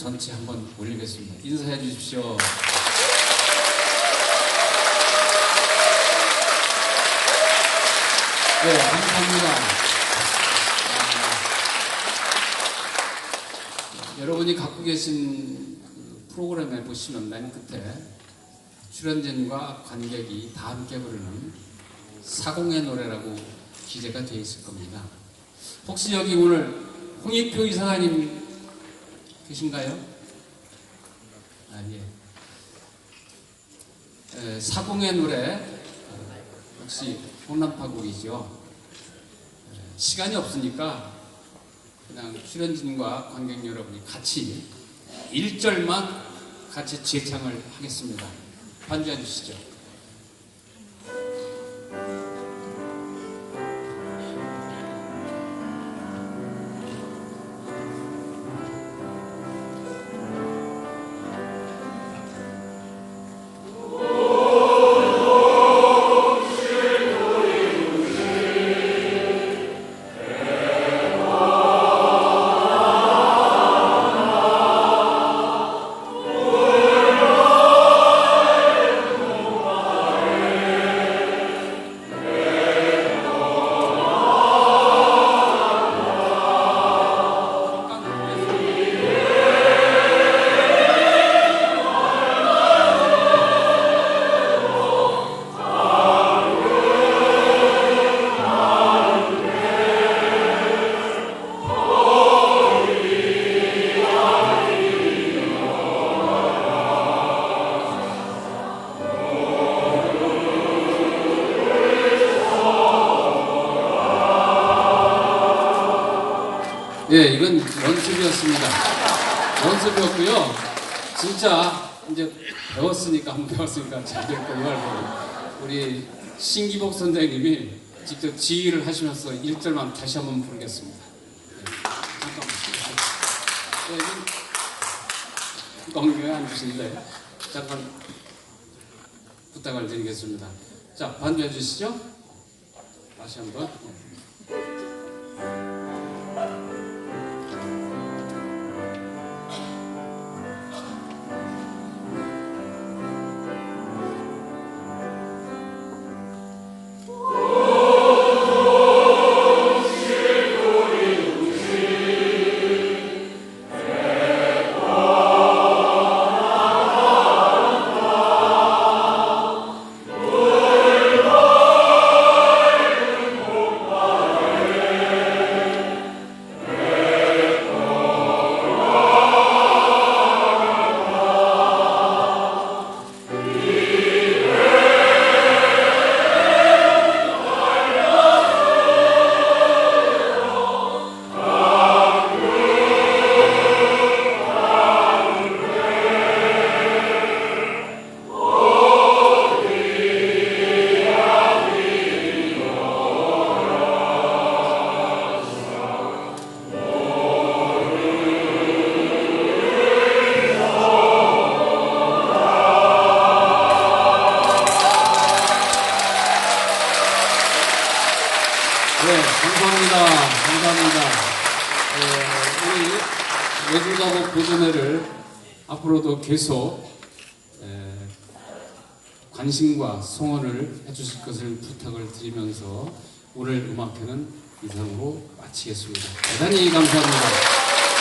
전체 한번 올리겠습니다. 인사해 주십시오. 네, 감사합니다. 아, 여러분이 갖고 계신 그 프로그램에 보시면 맨 끝에 출연진과 관객이 다 함께 부르는 사공의 노래라고 기재가 되어 있을 겁니다. 혹시 여기 오늘 홍익표 이사장님 계신가요? 아, 예. 에, 사공의 노래 어, 역시 혼란파곡이죠. 에, 시간이 없으니까 그냥 출연진과 관객 여러분이 같이 1절만 같이 재창을 하겠습니다. 반주해 주시죠. 예, 이건 연습이었습니다. 연습이었고요. 진짜 이제 배웠으니까 한번 배웠으니까 잘될 거예요. 우리 신기복 선생님이 직접 지휘를 하시면서 1절만 다시 한번 부르겠습니다. 예, 잠깐만. 예, 이건 엉덩이에 앉으시는데 잠깐 부탁을 드리겠습니다. 자, 반주해 주시죠. 다시 한번. 네, 감사합니다. 감사합니다. 예, 우리 외주작업 교전회를 앞으로도 계속 예, 관심과 성원을 해주실 것을 부탁을 드리면서 오늘 음악회는 이상으로 마치겠습니다. 대단히 감사합니다.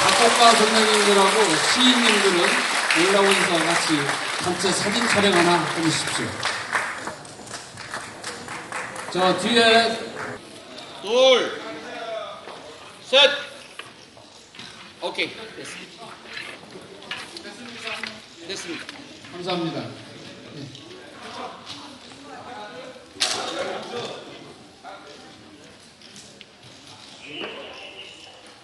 작곡가 선생님들하고 시인님들은 올라오셔서 같이 단체 사진 촬영 하나 해주십시오. 자, 뒤에 둘, 셋. 오케이, 됐습니다. 됐습니다. 감사합니다. 네.